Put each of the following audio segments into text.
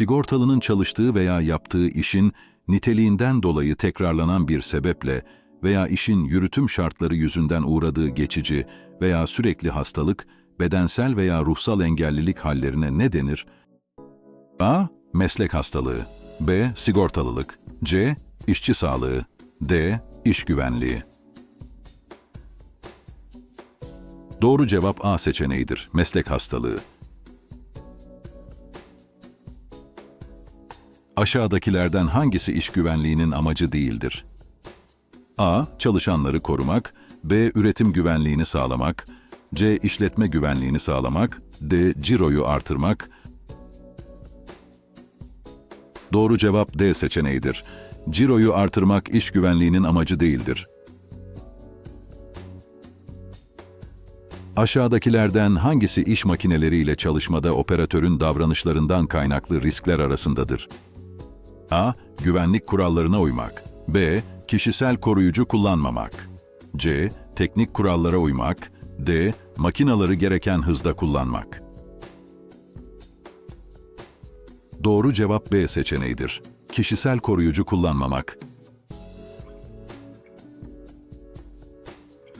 sigortalının çalıştığı veya yaptığı işin niteliğinden dolayı tekrarlanan bir sebeple veya işin yürütüm şartları yüzünden uğradığı geçici veya sürekli hastalık, bedensel veya ruhsal engellilik hallerine ne denir? A. Meslek hastalığı B. Sigortalılık C. İşçi sağlığı D. İş güvenliği Doğru cevap A seçeneğidir. Meslek hastalığı. Aşağıdakilerden hangisi iş güvenliğinin amacı değildir? A. Çalışanları korumak B. Üretim güvenliğini sağlamak C. işletme güvenliğini sağlamak D. Ciroyu artırmak Doğru cevap D seçeneğidir. Ciroyu artırmak iş güvenliğinin amacı değildir. Aşağıdakilerden hangisi iş makineleriyle çalışmada operatörün davranışlarından kaynaklı riskler arasındadır? A. Güvenlik kurallarına uymak. B. Kişisel koruyucu kullanmamak. C. Teknik kurallara uymak. D. Makinaları gereken hızda kullanmak. Doğru cevap B seçeneğidir. Kişisel koruyucu kullanmamak.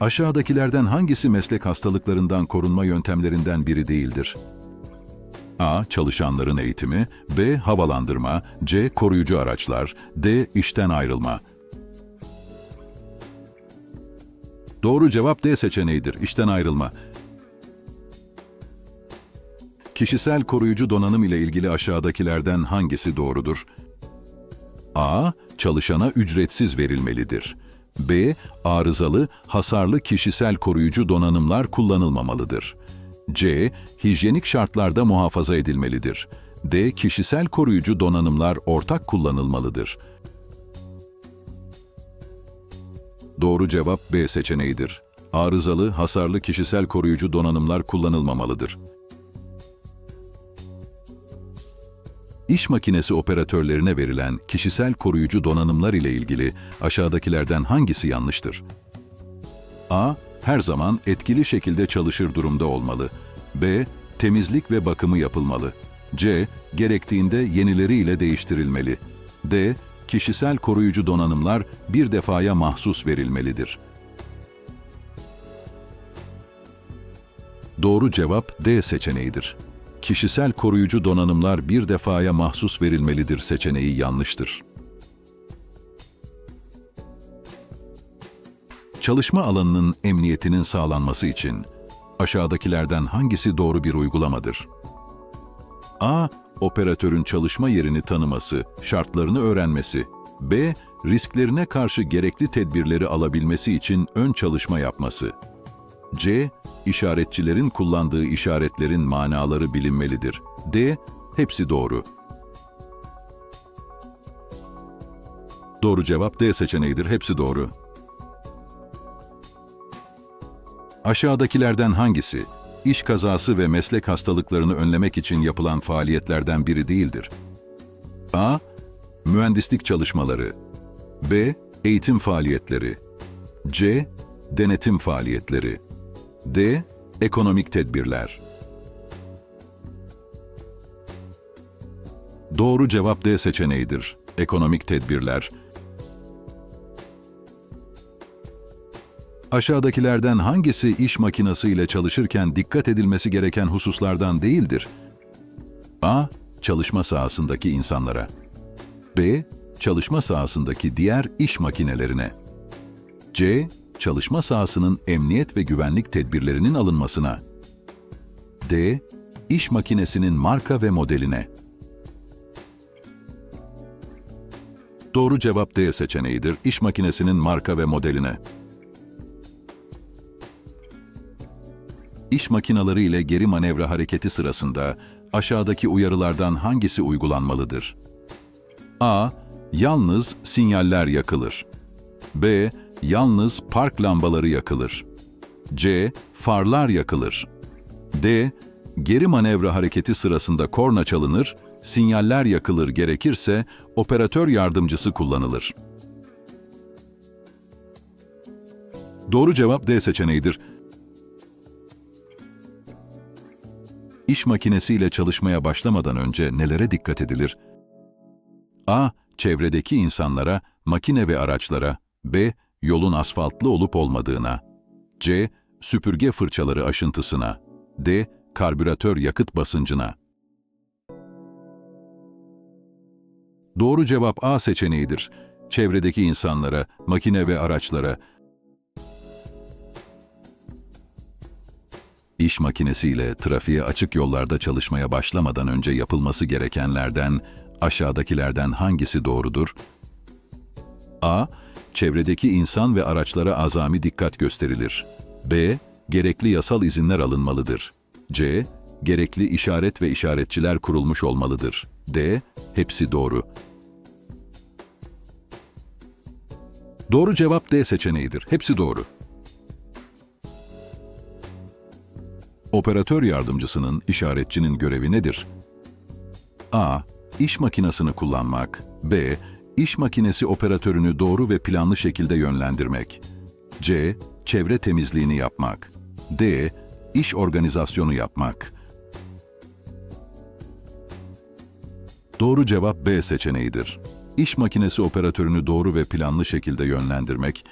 Aşağıdakilerden hangisi meslek hastalıklarından korunma yöntemlerinden biri değildir? A. Çalışanların eğitimi B. Havalandırma C. Koruyucu araçlar D. İşten ayrılma Doğru cevap D seçeneğidir. İşten ayrılma. Kişisel koruyucu donanım ile ilgili aşağıdakilerden hangisi doğrudur? A. Çalışana ücretsiz verilmelidir. B. Arızalı, hasarlı kişisel koruyucu donanımlar kullanılmamalıdır. C. Hijyenik şartlarda muhafaza edilmelidir. D. Kişisel koruyucu donanımlar ortak kullanılmalıdır. Doğru cevap B seçeneğidir. Arızalı, hasarlı kişisel koruyucu donanımlar kullanılmamalıdır. İş makinesi operatörlerine verilen kişisel koruyucu donanımlar ile ilgili aşağıdakilerden hangisi yanlıştır? A. Her zaman etkili şekilde çalışır durumda olmalı. B. Temizlik ve bakımı yapılmalı. C. Gerektiğinde yenileriyle değiştirilmeli. D. Kişisel koruyucu donanımlar bir defaya mahsus verilmelidir. Doğru cevap D seçeneğidir. Kişisel koruyucu donanımlar bir defaya mahsus verilmelidir seçeneği yanlıştır. Çalışma alanının emniyetinin sağlanması için aşağıdakilerden hangisi doğru bir uygulamadır? A. Operatörün çalışma yerini tanıması, şartlarını öğrenmesi. B. Risklerine karşı gerekli tedbirleri alabilmesi için ön çalışma yapması. C. İşaretçilerin kullandığı işaretlerin manaları bilinmelidir. D. Hepsi doğru. Doğru cevap D seçeneğidir. Hepsi doğru. Aşağıdakilerden hangisi iş kazası ve meslek hastalıklarını önlemek için yapılan faaliyetlerden biri değildir? A. Mühendislik çalışmaları B. Eğitim faaliyetleri C. Denetim faaliyetleri D. Ekonomik tedbirler Doğru cevap D seçeneğidir. Ekonomik tedbirler. Aşağıdakilerden hangisi iş makinası ile çalışırken dikkat edilmesi gereken hususlardan değildir? A. Çalışma sahasındaki insanlara. B. Çalışma sahasındaki diğer iş makinelerine. C. Çalışma sahasının emniyet ve güvenlik tedbirlerinin alınmasına. D. İş makinesinin marka ve modeline. Doğru cevap D seçeneğidir. İş makinesinin marka ve modeline. İş makinaları ile geri manevra hareketi sırasında aşağıdaki uyarılardan hangisi uygulanmalıdır? A. Yalnız sinyaller yakılır. B. Yalnız park lambaları yakılır. C. Farlar yakılır. D. Geri manevra hareketi sırasında korna çalınır, sinyaller yakılır gerekirse operatör yardımcısı kullanılır. Doğru cevap D seçeneğidir. Makinesiyle çalışmaya başlamadan önce nelere dikkat edilir? A. Çevredeki insanlara, makine ve araçlara. B. Yolun asfaltlı olup olmadığına. C. Süpürge fırçaları aşıntısına. D. Karbüratör yakıt basıncına. Doğru cevap A seçeneğidir. Çevredeki insanlara, makine ve araçlara. İş makinesiyle trafiğe açık yollarda çalışmaya başlamadan önce yapılması gerekenlerden aşağıdakilerden hangisi doğrudur? A. Çevredeki insan ve araçlara azami dikkat gösterilir. B. Gerekli yasal izinler alınmalıdır. C. Gerekli işaret ve işaretçiler kurulmuş olmalıdır. D. Hepsi doğru. Doğru cevap D seçeneğidir. Hepsi doğru. Operatör yardımcısının, işaretçinin görevi nedir? A. İş makinesini kullanmak. B. İş makinesi operatörünü doğru ve planlı şekilde yönlendirmek. C. Çevre temizliğini yapmak. D. İş organizasyonu yapmak. Doğru cevap B seçeneğidir. İş makinesi operatörünü doğru ve planlı şekilde yönlendirmek,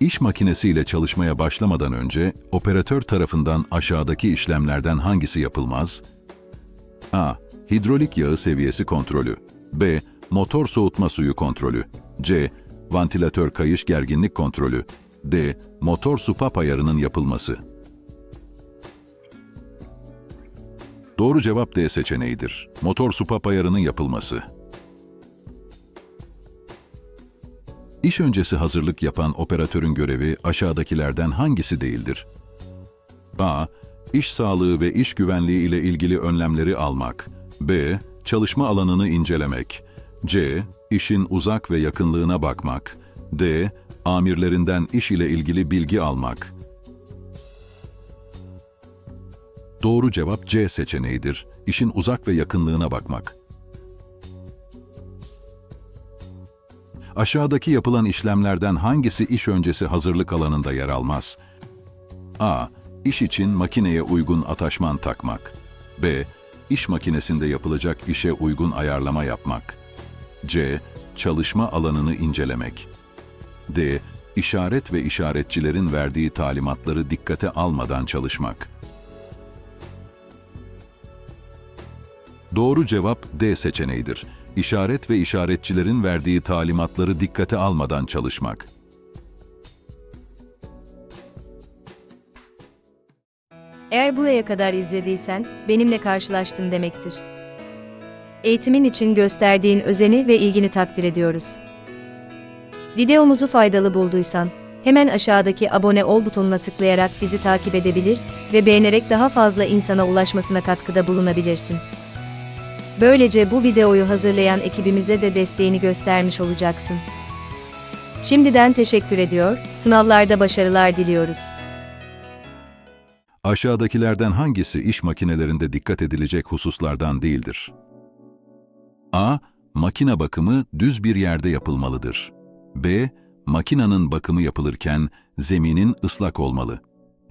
İş makinesiyle çalışmaya başlamadan önce operatör tarafından aşağıdaki işlemlerden hangisi yapılmaz? A. Hidrolik yağı seviyesi kontrolü. B. Motor soğutma suyu kontrolü. C. Vantilatör kayış gerginlik kontrolü. D. Motor su pap ayarının yapılması. Doğru cevap D seçeneğidir. Motor su pap ayarının yapılması. İş öncesi hazırlık yapan operatörün görevi aşağıdakilerden hangisi değildir? A. İş sağlığı ve iş güvenliği ile ilgili önlemleri almak. B. Çalışma alanını incelemek. C. İşin uzak ve yakınlığına bakmak. D. Amirlerinden iş ile ilgili bilgi almak. Doğru cevap C seçeneğidir. İşin uzak ve yakınlığına bakmak. Aşağıdaki yapılan işlemlerden hangisi iş öncesi hazırlık alanında yer almaz? A. İş için makineye uygun ataşman takmak. B. İş makinesinde yapılacak işe uygun ayarlama yapmak. C. Çalışma alanını incelemek. D. İşaret ve işaretçilerin verdiği talimatları dikkate almadan çalışmak. Doğru cevap D seçeneğidir. İşaret ve işaretçilerin verdiği talimatları dikkate almadan çalışmak. Eğer buraya kadar izlediysen, benimle karşılaştın demektir. Eğitimin için gösterdiğin özeni ve ilgini takdir ediyoruz. Videomuzu faydalı bulduysan, hemen aşağıdaki abone ol butonuna tıklayarak bizi takip edebilir ve beğenerek daha fazla insana ulaşmasına katkıda bulunabilirsin. Böylece bu videoyu hazırlayan ekibimize de desteğini göstermiş olacaksın. Şimdiden teşekkür ediyor, sınavlarda başarılar diliyoruz. Aşağıdakilerden hangisi iş makinelerinde dikkat edilecek hususlardan değildir? A. Makine bakımı düz bir yerde yapılmalıdır. B. Makinanın bakımı yapılırken zeminin ıslak olmalı.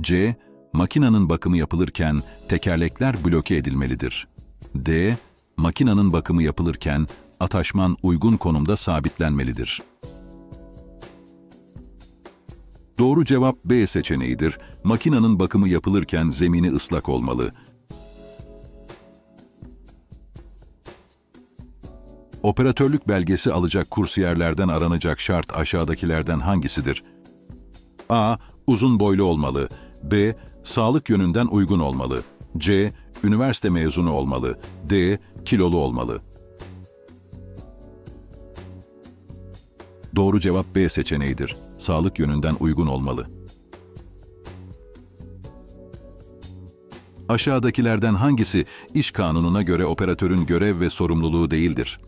C. Makinanın bakımı yapılırken tekerlekler bloke edilmelidir. D. Makinanın bakımı yapılırken ataşman uygun konumda sabitlenmelidir. Doğru cevap B seçeneğidir. Makinanın bakımı yapılırken zemini ıslak olmalı. Operatörlük belgesi alacak kursiyerlerden aranacak şart aşağıdakilerden hangisidir? A. Uzun boylu olmalı. B. Sağlık yönünden uygun olmalı. C. Üniversite mezunu olmalı. D. Kilolu olmalı. Doğru cevap B seçeneğidir. Sağlık yönünden uygun olmalı. Aşağıdakilerden hangisi iş kanununa göre operatörün görev ve sorumluluğu değildir?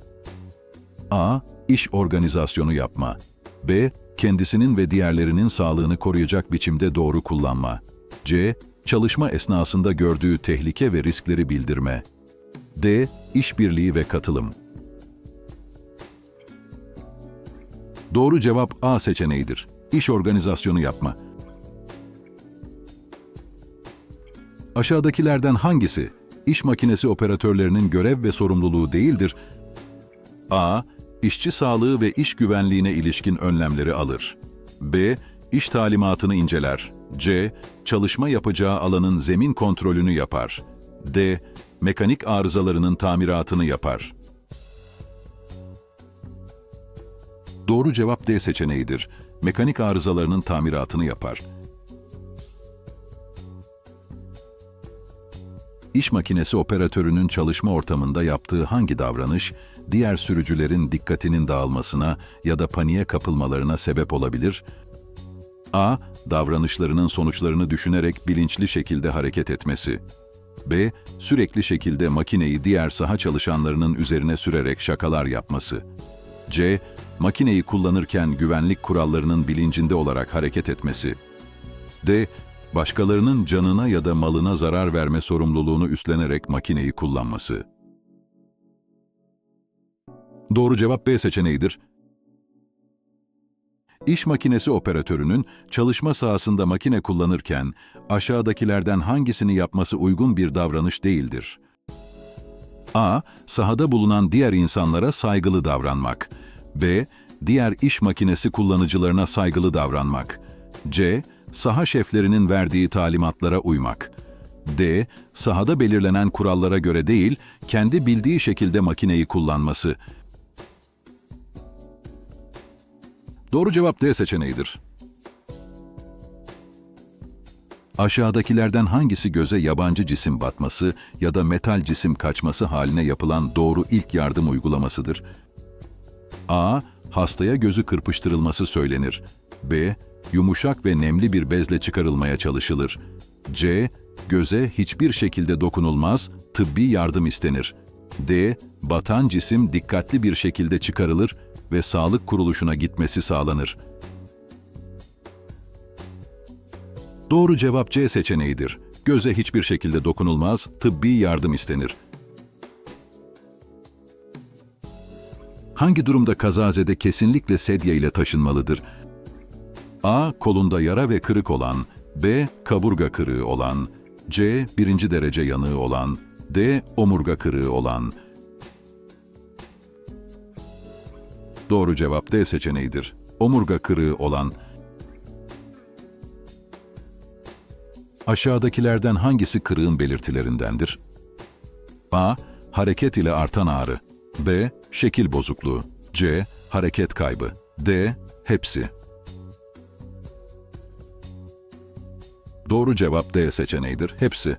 A. İş organizasyonu yapma. B. Kendisinin ve diğerlerinin sağlığını koruyacak biçimde doğru kullanma. C. Çalışma esnasında gördüğü tehlike ve riskleri bildirme. D. İşbirliği ve katılım. Doğru cevap A seçeneğidir. İş organizasyonu yapma. Aşağıdakilerden hangisi iş makinesi operatörlerinin görev ve sorumluluğu değildir? A. İşçi sağlığı ve iş güvenliğine ilişkin önlemleri alır. B. İş talimatını inceler. C. Çalışma yapacağı alanın zemin kontrolünü yapar. D. Mekanik arızalarının tamiratını yapar. Doğru cevap D seçeneğidir. Mekanik arızalarının tamiratını yapar. İş makinesi operatörünün çalışma ortamında yaptığı hangi davranış, diğer sürücülerin dikkatinin dağılmasına ya da paniğe kapılmalarına sebep olabilir? A. Davranışlarının sonuçlarını düşünerek bilinçli şekilde hareket etmesi. B. Sürekli şekilde makineyi diğer saha çalışanlarının üzerine sürerek şakalar yapması. C. Makineyi kullanırken güvenlik kurallarının bilincinde olarak hareket etmesi. D. Başkalarının canına ya da malına zarar verme sorumluluğunu üstlenerek makineyi kullanması. Doğru cevap B seçeneğidir. İş makinesi operatörünün çalışma sahasında makine kullanırken aşağıdakilerden hangisini yapması uygun bir davranış değildir? A. Sahada bulunan diğer insanlara saygılı davranmak. B. Diğer iş makinesi kullanıcılarına saygılı davranmak. C. Saha şeflerinin verdiği talimatlara uymak. D. Sahada belirlenen kurallara göre değil, kendi bildiği şekilde makineyi kullanması. Doğru cevap D seçeneğidir. Aşağıdakilerden hangisi göze yabancı cisim batması ya da metal cisim kaçması haline yapılan doğru ilk yardım uygulamasıdır? A. Hastaya gözü kırpıştırılması söylenir. B. Yumuşak ve nemli bir bezle çıkarılmaya çalışılır. C. Göze hiçbir şekilde dokunulmaz, tıbbi yardım istenir. D. Batan cisim dikkatli bir şekilde çıkarılır ve sağlık kuruluşuna gitmesi sağlanır. Doğru cevap C seçeneğidir. Göze hiçbir şekilde dokunulmaz, tıbbi yardım istenir. Hangi durumda kazazede kesinlikle sedye ile taşınmalıdır? A. Kolunda yara ve kırık olan, B. Kaburga kırığı olan, C. Birinci derece yanığı olan, D. Omurga kırığı olan. Doğru cevap D seçeneğidir. Omurga kırığı olan. Aşağıdakilerden hangisi kırığın belirtilerindendir? A. Hareket ile artan ağrı. B. Şekil bozukluğu. C. Hareket kaybı. D. Hepsi. Doğru cevap D seçeneğidir. Hepsi.